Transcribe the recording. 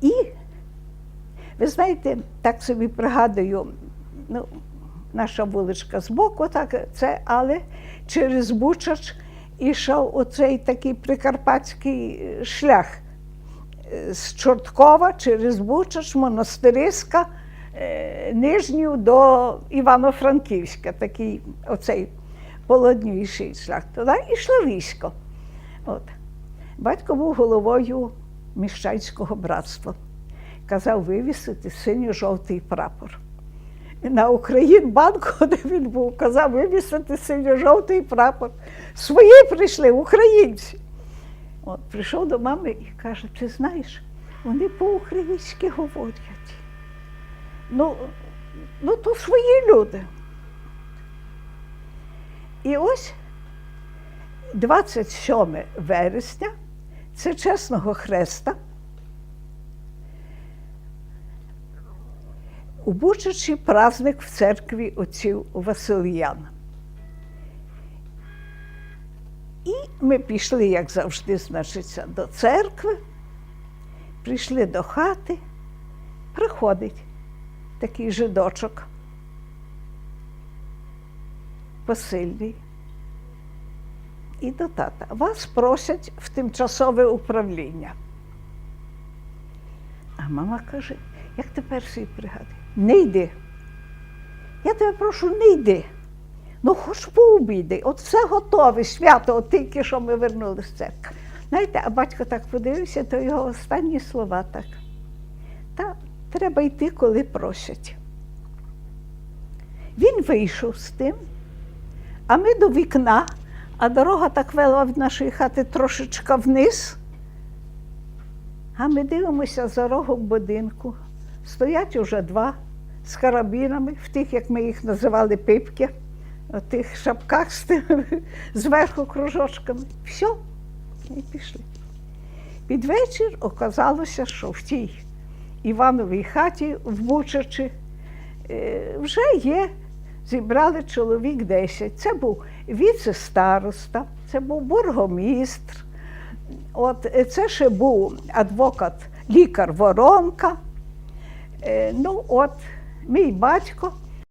І, ви знаєте, так собі пригадую, ну, наша вуличка збоку, так, це, але через Бучач ішов оцей такий прикарпатський е, шлях е, з Чорткова через Бучач, Монастириська, е, Нижню до Івано-Франківська, такий оцей полудніший шлях. Туди йшло військо. От. Батько був головою міщанського братства. Казав вивісити синьо-жовтий прапор. На Українбанку, де він був, казав вивісити синьо-жовтий прапор. Свої прийшли, українці. От, прийшов до мами і каже: ти знаєш, вони по-українськи говорять. Ну, ну, то свої люди. І ось 27 вересня, це чесного хреста. У Бучачі праздник в церкві отців Васильян. І ми пішли, як завжди, значиться, до церкви, прийшли до хати, приходить такий жидочок посильний. І до тата. Вас просять в тимчасове управління. А мама каже, як тепер собі пригадує, не йди. Я тебе прошу, не йди. Ну, хоч пообідай, от все готове, свято, от тільки що ми вернулися з церкви. Знаєте, а батько так подивився, то його останні слова так. Та треба йти, коли просять. Він вийшов з тим, а ми до вікна, а дорога так вела від нашої хати трошечка вниз. А ми дивимося за рогом будинку. Стоять уже два з карабінами, в тих, як ми їх називали, пипки, в тих шапках з тими, зверху кружочками. Все, і пішли. Під вечір оказалося, що в тій Івановій хаті в Бучачі е, вже є, зібрали чоловік 10. Це був віце-староста, це був бургомістр, от, е, це ще був адвокат, лікар Воронка. Е, Ну, от, мій батько